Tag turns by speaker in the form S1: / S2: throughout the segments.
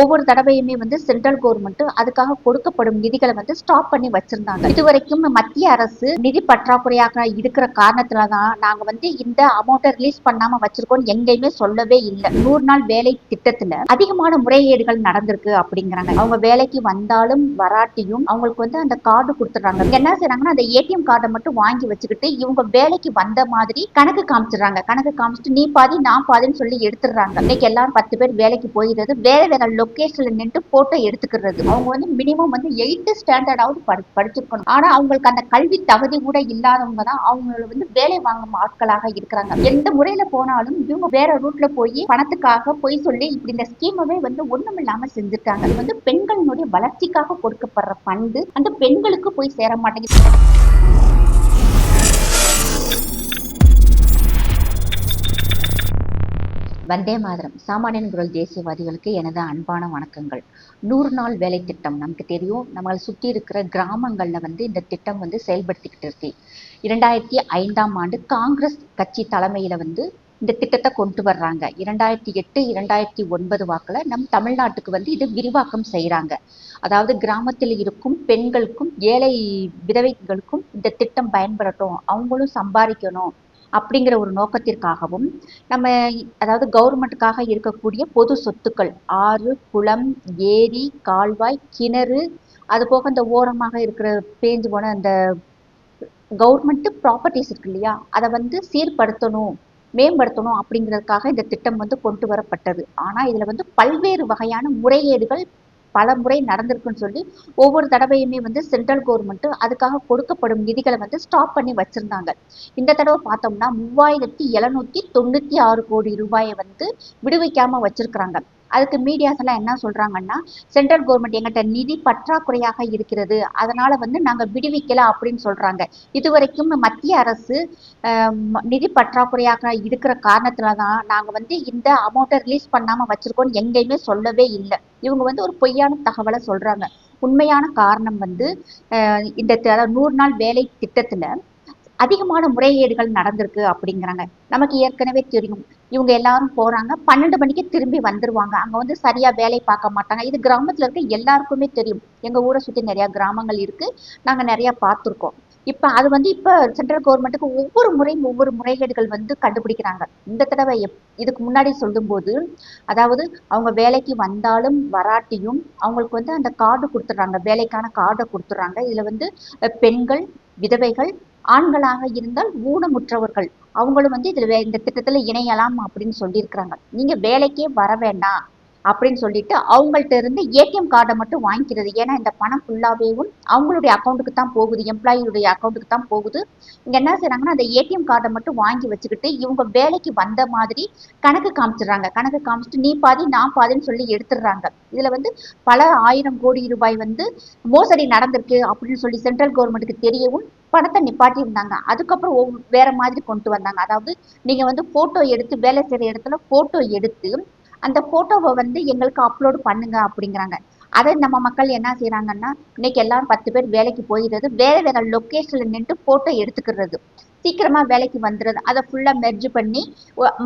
S1: ஒவ்வொரு தடவையுமே வந்து central government அதுக்காக கொடுக்கப்படும் நிதிகளை வந்து ஸ்டாப் பண்ணி வச்சிருந்தாங்க. இதுவரைக்கும் மத்திய அரசு நிதி பற்றாக்குறையாக இருக்கிற காரணத்துல தான் நாங்க வந்து இந்த அமௌண்ட்டை ரிலீஸ் பண்ணாம வச்சிருக்கோம் எங்கேயுமே சொல்லவே இல்லை. நூறு நாள் வேலை திட்டத்துல அதிகமான முறைகேடுகள் நடந்திருக்கு அப்படிங்கிறாங்க. அவங்க வேலைக்கு வந்தாலும் வராட்டியும் அவங்களுக்கு வந்து அந்த கார்டு கொடுத்துட்றாங்க. என்ன செய்யறாங்கன்னா அந்த ஏடிஎம் கார்டை மட்டும் வாங்கி வச்சுக்கிட்டு இவங்க வேலைக்கு வந்த மாதிரி கணக்கு காமிச்சிடுறாங்க. கணக்கு காமிச்சிட்டு நீ பாதி நான் பாதின்னு சொல்லி எடுத்துடுறாங்க. இன்னைக்கு எல்லாரும் பத்து பேர் வேலைக்கு போயிடுறது வேலை வேலை லொக்கேஷன்ல நின்று போட்டோ எடுத்துக்கிறது. அவங்க வந்து மினிமம் வந்து எயித்து ஸ்டாண்டர்டாவது படி படிச்சிருக்கணும். ஆனா அவங்களுக்கு அந்த கல்வி தகுதி கூட இல்லாதவங்க தான் அவங்களை வந்து வேலை வாங்கும் ஆட்களாக இருக்கிறாங்க. எந்த முறையில போனாலும் இவங்க வேற ரூட்ல போய் பணத்துக்காக போய் சொல்லி இப்படி இந்த ஸ்கீமவே வந்து ஒண்ணும் இல்லாம செஞ்சுட்டாங்க. இது வந்து பெண்களினுடைய வளர்ச்சிக்காக கொடுக்கப்படுற பண்டு அந்த பெண்களுக்கு போய் சேர மாட்டேங்குது. வந்தே மாதரம். சாமானியன் குரல் தேசியவாதிகளுக்கு எனது அன்பான வணக்கங்கள். நூறு நாள் வேலை திட்டம். நமக்கு தெரியும் நம்மளை சுற்றி இருக்கிற கிராமங்களில் வந்து இந்த திட்டம் வந்து செயல்படுத்திக்கிட்டு இருக்கு. இரண்டாயிரத்தி ஐந்தாம் ஆண்டு காங்கிரஸ் கட்சி தலைமையில் வந்து இந்த திட்டத்தை கொண்டு வர்றாங்க. இரண்டாயிரத்தி எட்டு இரண்டாயிரத்தி ஒன்பது வாக்கில் நம் தமிழ்நாட்டுக்கு வந்து இது விரிவாக்கம் செய்கிறாங்க அதாவது கிராமத்தில் இருக்கும் பெண்களுக்கும் ஏழை விதவைகளுக்கும் இந்த திட்டம் பயன்படட்டும். அவங்களும் சம்பாதிக்கணும். அப்படிங்கிற ஒரு நோக்கத்திற்காகவும் நம்ம அதாவது கவர்மெண்ட்டுக்காக இருக்கக்கூடிய பொது சொத்துக்கள் ஆறு குளம் ஏரி கால்வாய் கிணறு அது போக இந்த ஓரமாக இருக்கிற பேஞ்சு போன அந்த கவர்மெண்ட் ப்ராப்பர்ட்டிஸ் இருக்கு இல்லையா? அதை வந்து சீர்படுத்தணும் மேம்படுத்தணும் அப்படிங்கிறதுக்காக இந்த திட்டம் வந்து கொண்டு வரப்பட்டது. ஆனால் இதில் வந்து பல்வேறு வகையான முறைகேடுகள் பல முறை நடந்திருக்குன்னு சொல்லி ஒவ்வொரு தடவையுமே வந்து சென்ட்ரல் கவர்மெண்ட் அதுக்காக கொடுக்கப்படும் நிதிகளை வந்து ஸ்டாப் பண்ணி வச்சிருந்தாங்க. இந்த தடவை பார்த்தோம்னா மூவாயிரத்தி எழுநூத்தி தொண்ணூத்தி ஆறு கோடி ரூபாயை வந்து விடுவிக்காம வச்சிருக்கிறாங்க. அதுக்கு மீடியாஸ் எல்லாம் என்ன சொல்றாங்கன்னா சென்ட்ரல் கவர்மெண்ட் எங்கிட்ட நிதி பற்றாக்குறையாக இருக்கிறது. அதனால வந்து நாங்க விடுவிக்கல அப்படின்னு சொல்றாங்க. இதுவரைக்கும் மத்திய அரசு நிதி பற்றாக்குறையாக இருக்கிற காரணத்துல தான் நாங்க வந்து இந்த அமௌண்ட்டை ரிலீஸ் பண்ணாம வச்சிருக்கோம் எங்கேயுமே சொல்லவே இல்லை. இவங்க வந்து ஒரு பொய்யான தகவலை சொல்றாங்க. உண்மையான காரணம் வந்து இந்த த- அதாவது நூறு நாள் வேலை திட்டத்துல அதிகமான முறைகேடுகள் நடந்திருக்கு அப்படிங்கிறாங்க. நமக்கு ஏற்கனவே தெரியும். இவங்க எல்லாரும் போறாங்க. பன்னெண்டு மணிக்கு திரும்பி வந்துருவாங்க. அங்க வந்து சரியா வேலை பார்க்க மாட்டாங்க. இது கிராமத்துல இருக்க எல்லாருக்குமே தெரியும். எங்க ஊரை சுத்தி நிறைய கிராமங்கள் இருக்கு. நாங்க நிறைய பார்த்துருக்கோம். இப்ப அது வந்து இப்ப சென்ட்ரல் கவர்மெண்ட்டுக்கு ஒவ்வொரு முறையும் ஒவ்வொரு முறைகேடுகள் வந்து கண்டுபிடிக்கிறாங்க. இந்த தடவை எப்- இதுக்கு முன்னாடி சொல்லும்போது அதாவது அவங்க வேலைக்கு வந்தாலும் வராட்டியும் அவங்களுக்கு வந்து அந்த கார்டு கொடுத்துட்றாங்க. வேலைக்கான கார்டை கொடுத்துட்றாங்க. இதுல வந்து பெண்கள் விதவைகள் ஆண்களாக இருந்தால் ஊனமுற்றவர்கள். அவங்களும் வந்து இதுல வே- இந்த திட்டத்துல இணையலாம் அப்படின்னு சொல்லியிருக்கிறாங்க. நீங்க வேலைக்கே வர வேண்டாம் அப்படின்னு சொல்லிட்டு அவங்கள்ட்ட இருந்து ஏடிஎம் கார்டை மட்டும் வாங்கிக்கிறது. ஏன்னா இந்த பணம் ஃபுல்லாவேவும் அவங்களுடைய அக்கௌண்ட்டுக்கு தான் போகுது. எம்ப்ளாயியுடைய அக்கௌண்ட்டுக்கு தான் போகுது. இங்க என்ன செய்றாங்கன்னா அந்த ஏடிஎம் கார்டை மட்டும் வாங்கி வச்சுக்கிட்டு இவங்க வேலைக்கு வந்த மாதிரி கணக்கு காமிச்சிடுறாங்க. கணக்கு காமிச்சிட்டு நீ பாதி நான் பாதின்னு சொல்லி எடுத்துடுறாங்க. இதுல வந்து பல ஆயிரம் கோடி ரூபாய் வந்து மோசடி நடந்திருக்கு அப்படின்னு சொல்லி சென்ட்ரல் கவர்மெண்ட்டுக்கு தெரியவும் பணத்தை நிப்பாட்டி இருந்தாங்க. அதுக்கப்புறம் ஒவ்வொ- வேற மாதிரி கொண்டு வந்தாங்க. அதாவது நீங்க வந்து போட்டோ எடுத்து வேலை செய்யற இடத்துல போட்டோ எடுத்து அந்த போட்டோவை வந்து எங்களுக்கு அப்லோடு பண்ணுங்க அப்படிங்கிறாங்க. அதை நம்ம மக்கள் என்ன செய்கிறாங்கன்னா இன்னைக்கு எல்லாரும் பத்து பேர் வேலைக்கு போயிடுறது வேற வேற லொக்கேஷனில் நின்று போட்டோ எடுத்துக்கிறது. சீக்கிரமா வேலைக்கு வந்துடுது அதை ஃபுல்லா மெர்ஜ் பண்ணி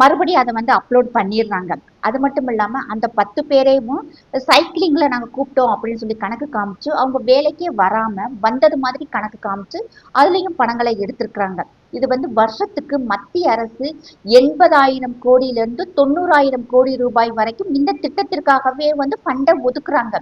S1: மறுபடியும் அதை வந்து அப்லோட் பண்ணிடுறாங்க. அது மட்டும் இல்லாம அந்த பத்து பேரையும் சைக்கிளிங்ல நாங்க கூப்பிட்டோம் அப்படின்னு சொல்லி கணக்கு காமிச்சு அவங்க வேலைக்கே வராம வந்தது மாதிரி கணக்கு காமிச்சு அதுலயும் பணங்களை எடுத்திருக்கிறாங்க. இது வந்து வருஷத்துக்கு மத்திய அரசு எண்பதாயிரம் கோடியில இருந்து தொண்ணூறாயிரம் கோடி ரூபாய் வரைக்கும் இந்த திட்டத்திற்காகவே வந்து ஃபண்டை ஒதுக்குறாங்க.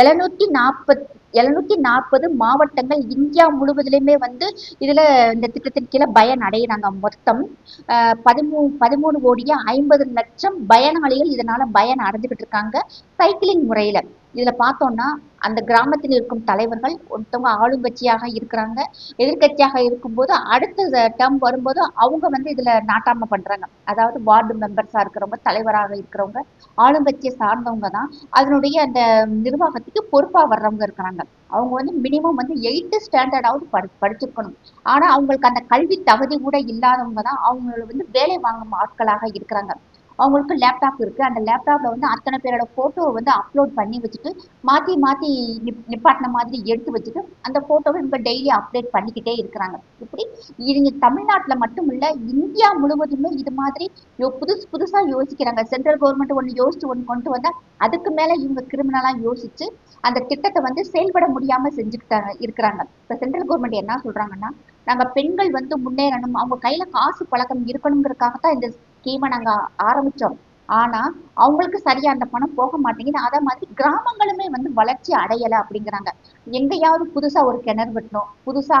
S1: எழுநூத்தி நாற்பத் எழுநூத்தி நாற்பது மாவட்டங்கள் இந்தியா முழுவதிலுமே வந்து இதுல இந்த திட்டத்தின் கீழே பயன் அடைகிறாங்க மொத்தம். ஆஹ் பதிமூ பதிமூணு கோடியே ஐம்பது லட்சம் பயனாளிகள் இதனால பயன் அடைஞ்சுக்கிட்டு இருக்காங்க. சைக்கிளிங் முறையில. இதுல பார்த்தோம்னா அந்த கிராமத்தில் இருக்கும் தலைவர்கள் ஒருத்தவங்க ஆளுங்கட்சியாக இருக்கிறாங்க. எதிர்க்கட்சியாக இருக்கும்போது அடுத்த டேர்ம் வரும்போது அவங்க வந்து இதுல நாட்டாம பண்றாங்க. அதாவது வார்டு மெம்பர்ஸா இருக்கிறவங்க தலைவராக இருக்கிறவங்க ஆளுங்கட்சியை சார்ந்தவங்க தான். அதனுடைய அந்த நிர்வாகத்துக்கு பொறுப்பா வர்றவங்க இருக்கிறாங்க. அவங்க வந்து மினிமம் வந்து எயித்து ஸ்டாண்டர்டாவது படி படிச்சிருக்கணும். ஆனா அவங்களுக்கு அந்த கல்வி தகுதி கூட இல்லாதவங்க தான் அவங்களை வந்து வேலை வாங்கும் ஆட்களாக இருக்கிறாங்க. அவங்களுக்கு லேப்டாப் இருக்கு. அந்த லேப்டாப்ல வந்து அத்தனை பேரோட போட்டோவை வந்து அப்லோட் பண்ணி வச்சுட்டு மாத்தி மாத்தி நிப் நிப்பாட்டின மாதிரி எடுத்து வச்சுட்டு அந்த போட்டோவை இவங்க டெய்லி அப்டேட் பண்ணிக்கிட்டே இருக்கிறாங்க. இப்படி இவங்க தமிழ்நாட்டுல மட்டும் இல்ல இந்தியா முழுவதுமே இது மாதிரி யோ- புதுசு புதுசா யோசிக்கிறாங்க. சென்ட்ரல் கவர்மெண்ட் ஒன்று யோசிச்சு ஒன்று கொண்டு வந்தா அதுக்கு மேல இவங்க கிரிமினலா யோசிச்சு அந்த திட்டத்தை வந்து செயல்பட முடியாம செஞ்சுக்கிட்டாங்க இருக்கிறாங்க. இப்ப சென்ட்ரல் கவர்மெண்ட் என்ன சொல்றாங்கன்னா நாங்க பெண்கள் வந்து முன்னேறணும் அவங்க கையில காசு பழக்கம் இருக்கணுங்கிறதுக்காக தான் இந்த ஸ்கீமை நாங்கள் ஆரம்பிச்சோம். ஆனா அவங்களுக்கு சரியா அந்த பணம் போக மாட்டேங்குது. அதே மாதிரி கிராமங்களுமே வந்து வளர்ச்சி அடையலை அப்படிங்கிறாங்க. எங்கேயாவது புதுசா ஒரு கிணறு வெட்டணும் புதுசா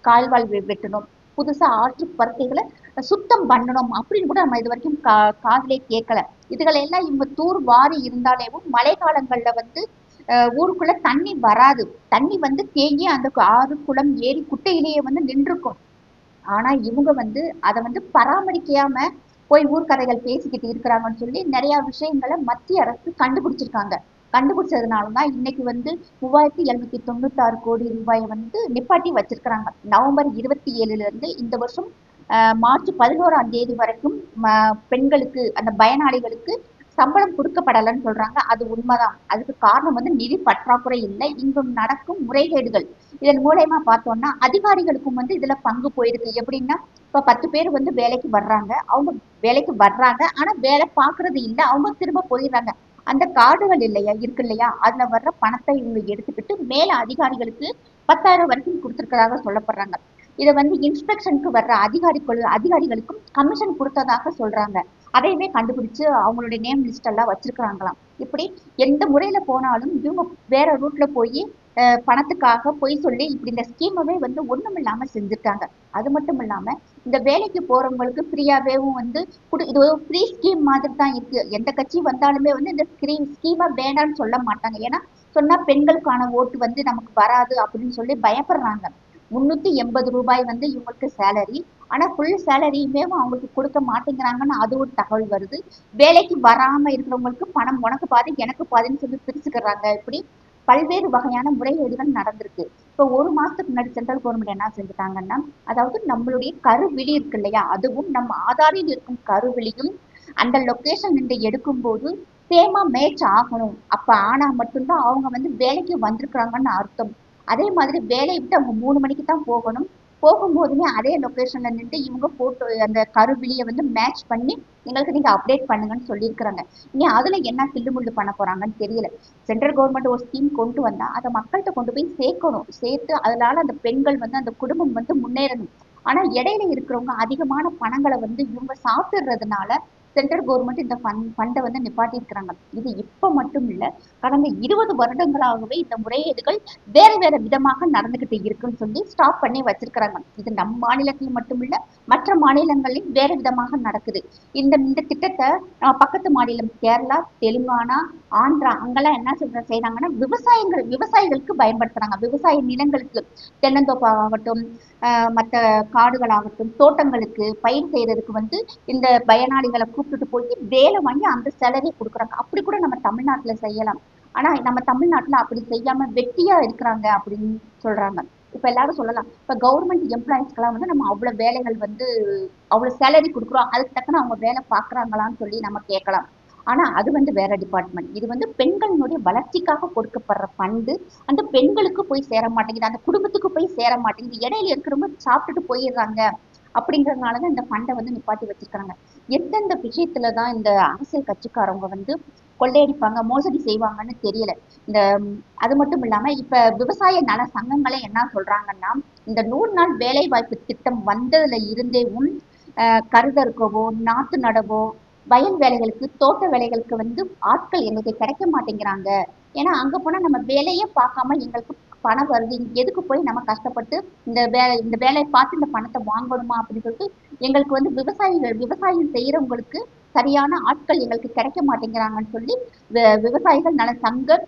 S1: கால்வாய் வெ- வெட்டணும் புதுசா ஆற்று பருக்கைகளை சுத்தம் பண்ணணும் அப்படின்னு கூட நம்ம இது வரைக்கும் கா காதிலே கேட்கல. இதுகளை எல்லாம் இவங்க தூர் வாரி இருந்தாலேவும் மழை காலங்கள்ல வந்து அஹ், ஊருக்குள்ள தண்ணி வராது. தண்ணி வந்து தேங்கி அந்த ஆறு குளம் ஏரி குட்டையிலேயே வந்து நின்றுக்கும். ஆனா இவங்க வந்து அதை வந்து பராமரிக்காம போய் ஊர்க்கதைகள் பேசிக்கிட்டு இருக்கிறாங்கன்னு சொல்லி நிறைய விஷயங்களை மத்திய அரசு கண்டுபிடிச்சிருக்காங்க. கண்டுபிடிச்சதுனாலதான் இன்னைக்கு வந்து மூவாயிரத்தி எழுநூத்தி தொண்ணூத்தாறு கோடி ரூபாயை வந்து நிப்பாட்டி வச்சிருக்கிறாங்க. நவம்பர் இருபத்தி ஏழுல இருந்து இந்த வருஷம் ஆஹ், மார்ச் பதினோராம் தேதி வரைக்கும் பெண்களுக்கு அந்த பயனாளிகளுக்கு சம்பளம் கொடுக்கப்படலைன்னு சொல்றாங்க. அது உண்மைதான். அதுக்கு காரணம் வந்து நிதி பற்றாக்குறை இல்லை. இங்கும் நடக்கும் முறைகேடுகள். இதன் மூலயமா பார்த்தோம்னா அதிகாரிகளுக்கும் வந்து இதுல பங்கு போயிருக்கு. எப்படின்னா இப்ப பத்து பேர் வந்து வேலைக்கு வர்றாங்க. அவங்க வேலைக்கு வர்றாங்க. ஆனா வேலை பாக்குறது இல்லை. அவங்க திரும்ப போயிடுறாங்க. அந்த கார்டுகள் இல்லையா? இருக்கு இல்லையா? அதுல வர்ற பணத்தை இவங்க எடுத்துக்கிட்டு மேல அதிகாரிகளுக்கு பத்தாயிரம் வரைக்கும் கொடுத்திருக்கிறதாக சொல்லப்படுறாங்க. இதை வந்து இன்ஸ்பெக்ஷனுக்கு வர்ற அதிகாரிகள் அதிகாரிகளுக்கும் கமிஷன் கொடுத்ததாக சொல்றாங்க. அதையுமே கண்டுபிடிச்சு அவங்களுடைய நேம் லிஸ்ட் எல்லாம் வச்சிருக்கிறாங்களாம். இப்படி எந்த முறையில போனாலும் இவங்க வேற ரூட்ல போய் பணத்துக்காக பொய் சொல்லி இப்படி இந்த ஸ்கீமவே வந்து ஒண்ணும் இல்லாம செஞ்சிருக்காங்க அது மட்டும் இல்லாம இந்த வேலைக்கு போறவங்களுக்கு ஃப்ரீயாவேவும் வந்து குடு இது ஒரு ஃப்ரீ ஸ்கீம் மாதிரி தான் இருக்கு. எந்த கட்சி வந்தாலுமே வந்து இந்த ஸ்கீ ஸ்கீமை வேண்டாம்னு சொல்ல மாட்டாங்க. ஏன்னா சொன்னா பெண்களுக்கான ஓட்டு வந்து நமக்கு வராது அப்படின்னு சொல்லி பயப்படுறாங்க. முன்னூத்தி எண்பது ரூபாய் வந்து இவங்களுக்கு சேலரி ஆனால் ஃபுல் சேலரியுமே அவங்களுக்கு கொடுக்க மாட்டேங்கிறாங்கன்னு அது ஒரு தகவல் வருது. வேலைக்கு வராமல் இருக்கிறவங்களுக்கு பணம் உனக்கு பாதி எனக்கு பாதின்னு சொல்லி பிரிச்சுக்கிறாங்க. இப்படி பல்வேறு வகையான முறைகேடுகள் நடந்திருக்கு. இப்போ ஒரு மாசத்துக்கு முன்னாடி சென்ட்ரல் கவர்மெண்ட் என்ன செஞ்சுட்டாங்கன்னா அதாவது நம்மளுடைய கருவிழி இருக்கு இல்லையா அதுவும் நம்ம ஆதாரில் இருக்கும் கருவிழியும் அந்த லொக்கேஷன் நின்று எடுக்கும்போது சேமா மேட்ச் ஆகணும். அப்போ ஆனால் மட்டும்தான் அவங்க வந்து வேலைக்கு வந்திருக்கிறாங்கன்னு அர்த்தம். அதே மாதிரி வேலையை விட்டு அவங்க மூணு மணிக்கு தான் போகணும். போகும்போதுமே அதே லொக்கேஷனில் நின்று இவங்க போட்டோ அந்த கருவிலியை வந்து மேட்ச் பண்ணி எங்களுக்கு நீங்க அப்டேட் பண்ணுங்கன்னு சொல்லியிருக்கிறாங்க. இனி அதுல என்ன தில்லுமுள்ளு பண்ண போறாங்கன்னு தெரியல. சென்ட்ரல் கவர்மெண்ட் ஒரு ஸ்கீம் கொண்டு வந்தா அதை மக்கள்கிட்ட கொண்டு போய் சேர்க்கணும். சேர்த்து அதனால அந்த பெண்கள் வந்து அந்த குடும்பம் வந்து முன்னேறணும். ஆனா இடையில இருக்கிறவங்க அதிகமான பணங்களை வந்து இவங்க சாப்பிடுறதுனால சென்ட்ரல் கவர்மெண்ட் இந்த ஃபண்ட் ஃபண்டை வந்து நிப்பாட்டியிருக்கிறாங்க. இது இப்ப மட்டும் இல்ல கடந்த இருபது வருடங்களாகவே இந்த முறைகேடுகள் வேற வேற விதமாக நடந்துகிட்டு இருக்குன்னு சொல்லி ஸ்டாப் பண்ணி வச்சிருக்கிறாங்க. இது நம் மாநிலத்தில் மட்டும் இல்ல மற்ற மாநிலங்களிலும் வேற விதமாக நடக்குது. இந்த இந்த திட்டத்தை நம்ம பக்கத்து மாநிலம் கேரளா தெலுங்கானா ஆந்திரா அங்கெல்லாம் என்ன சொல்ற செய்யறாங்கன்னா விவசாயங்கள் விவசாயிகளுக்கு பயன்படுத்துறாங்க. விவசாய நிலங்களுக்கு தென்னந்தோப்பாகட்டும் ஆஹ் மற்ற காடுகளாகட்டும் தோட்டங்களுக்கு பயிர் செய்யறதுக்கு வந்து இந்த பயனாளிகளை கூப்பிட்டுட்டு போய் வேலை வாங்கி அந்த சேலரி கொடுக்குறாங்க. அப்படி கூட நம்ம தமிழ்நாட்டுல செய்யலாம். ஆனா நம்ம தமிழ்நாட்டுல அப்படி செய்யாம வெட்டியா இருக்கிறாங்க அப்படின்னு சொல்றாங்க. இப்ப எல்லாரும் சொல்லலாம். இப்ப கவர்மெண்ட் எம்ப்ளாயிஸ்க்கெல்லாம் வந்து நம்ம அவ்வளவு வேலைகள் வந்து அவ்வளவு சேலரி கொடுக்குறோம். அதுக்கு தக்கன அவங்க வேலை பாக்குறாங்களான்னு சொல்லி நம்ம கேட்கலாம். ஆனா அது வந்து வேற டிபார்ட்மெண்ட் இது வந்து பெண்களினுடைய வளர்ச்சிக்காக கொடுக்கப்படுற ஃபண்டு அந்த பெண்களுக்கு போய் சேர மாட்டேங்குது. அந்த குடும்பத்துக்கு போய் சேர மாட்டேங்குது. இடையில இருக்கிறவங்க சாப்பிட்டுட்டு போயிடுறாங்க அப்படிங்கறதுனாலதான் இந்த ஃபண்டை வந்து நிப்பாட்டி வச்சிருக்காங்க எந்தெந்த விஷயத்துல தான் இந்த அரசியல் கட்சிக்காரவங்க வந்து கொள்ளையடிப்பாங்க மோசடி செய்வாங்கன்னு தெரியல. இந்த அது மட்டும் இல்லாம இப்ப விவசாய நல சங்கங்களே என்ன சொல்றாங்கன்னா இந்த நூறு நாள் வேலை வாய்ப்பு திட்டம் வந்ததுல இருந்தேவும் அஹ், கருதறுக்கவோ நாத்து நடவோ வயல் வேலைகளுக்கு தோட்ட வேலைகளுக்கு வந்து ஆட்கள் எங்களுக்கு கிடைக்க மாட்டேங்கிறாங்க. ஏன்னா அங்க போனா நம்ம வேலையே பார்க்காம எங்களுக்கு பணம் வருது. எதுக்கு போய் நம்ம கஷ்டப்பட்டு இந்த வேலை இந்த வேலையை பார்த்து இந்த பணத்தை வாங்கணுமா அப்படின்னு சொல்லிட்டு எங்களுக்கு வந்து விவசாயிகள் விவசாயம் செய்யறவங்களுக்கு சரியான ஆட்கள் எங்களுக்கு கிடைக்க மாட்டேங்கிறாங்கன்னு சொல்லி வி- விவசாயிகள் நல சங்க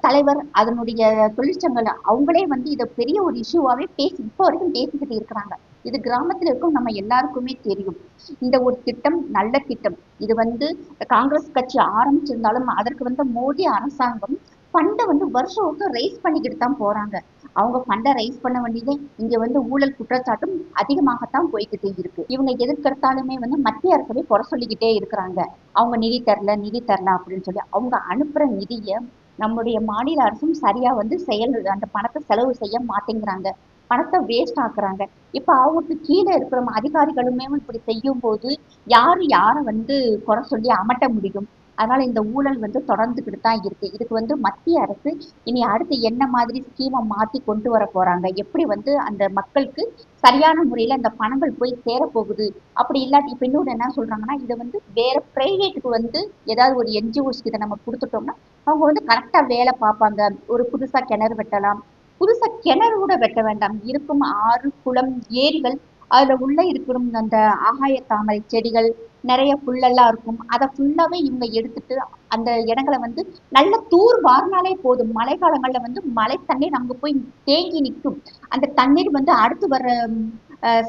S1: தலைவர் அதனுடைய தொழிற்சங்கம் அவங்களே வந்து இதை பெரிய ஒரு இஷ்யூவாவே பேசி இப்போ வரைக்கும் பேசிக்கிட்டு இருக்கிறாங்க. இது கிராமத்துல இருக்கும் நம்ம எல்லாருக்குமே தெரியும். இந்த ஒரு திட்டம் நல்ல திட்டம். இது வந்து காங்கிரஸ் கட்சி ஆரம்பிச்சிருந்தாலும் அதற்கு வந்து மோடி அரசாங்கம் ஃபண்டை வந்து வருஷம் வருஷம் ரைஸ் பண்ணிக்கிட்டு தான் போறாங்க. அவங்க ஃபண்டை ரைஸ் பண்ண வேண்டியது இங்க வந்து ஊழல் குற்றச்சாட்டும் அதிகமாகத்தான் போய்கிட்டே இருக்கு. இவங்க எதிர்க்கிறதாலுமே வந்து மத்திய அரசவே குறை சொல்லிக்கிட்டே இருக்கிறாங்க. அவங்க நிதி தரல நிதி தரல அப்படின்னு சொல்லி அவங்க அனுப்புற நிதியை நம்முடைய மாநில அரசும் சரியா வந்து செயல் அந்த பணத்தை செலவு செய்ய மாட்டேங்கிறாங்க. பணத்தை வேஸ்ட் ஆக்குறாங்க. இப்ப அவங்களுக்கு கீழே இருக்கிற அதிகாரிகளுமே இப்படி செய்யும் போது யாரு யாரை வந்து குறை சொல்லி அமட்ட முடியும்? அதனால இந்த ஊழல் வந்து தொடர்ந்துகிட்டு தான் இருக்கு. இதுக்கு வந்து மத்திய அரசு இனி அடுத்து என்ன மாதிரி ஸ்கீமை மாத்தி கொண்டு வர போறாங்க? எப்படி வந்து அந்த மக்களுக்கு சரியான முறையில அந்த பணங்கள் போய் சேரப்போகுது? அப்படி இல்லாட்டி இப்ப இன்னொன்று என்ன சொல்றாங்கன்னா இதை வந்து வேற பிரைவேட்டுக்கு வந்து ஏதாவது ஒரு என்ஜிஓஸ்க்கு இதை நம்ம கொடுத்துட்டோம்னா அவங்க வந்து கரெக்டா வேலை பார்ப்பாங்க. ஒரு புதுசா கிணறு வெட்டலாம். புதுசா கிணறு கூட வெட்ட வேண்டாம். இருக்கும் ஆறு குளம் ஏரிகள் அதுல உள்ள இருக்கிற அந்த ஆகாய தாமரை செடிகள் நிறைய புல்லெல்லாம் இருக்கும். அதை ஃபுல்லாவே இவங்க எடுத்துட்டு அந்த இடங்களை வந்து நல்ல தூர் வாரினாலே போதும். மழை காலங்களில் வந்து மழை தண்ணீர் அங்கே போய் தேங்கி நிற்கும். அந்த தண்ணீர் வந்து அடுத்து வர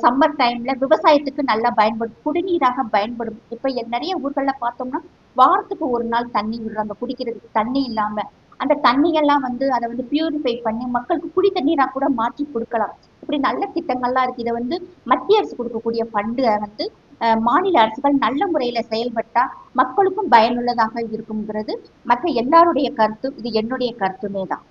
S1: சம்மர் டைம்ல விவசாயத்துக்கு நல்லா பயன்படும். குடிநீராக பயன்படும். இப்போ நிறைய ஊர்களில் பார்த்தோம்னா வாரத்துக்கு ஒரு நாள் தண்ணி விடுறாங்க. குடிக்கிறதுக்கு தண்ணி இல்லாம. அந்த தண்ணியெல்லாம் வந்து அதை வந்து பியூரிஃபை பண்ணி மக்களுக்கு குடி தண்ணீராக கூட மாற்றி கொடுக்கலாம். இப்படி நல்ல திட்டங்கள்லாம் இருக்கு. இதை வந்து மத்திய அரசு கொடுக்கக்கூடிய ஃபண்டு வந்து மாநில அரசுகள் நல்ல முறையில செயல்பட்டா மக்களுக்கும் பயனுள்ளதாக இருக்குங்கிறது மற்ற எல்லாருடைய கருத்து இது என்னுடைய கருத்துமே தான்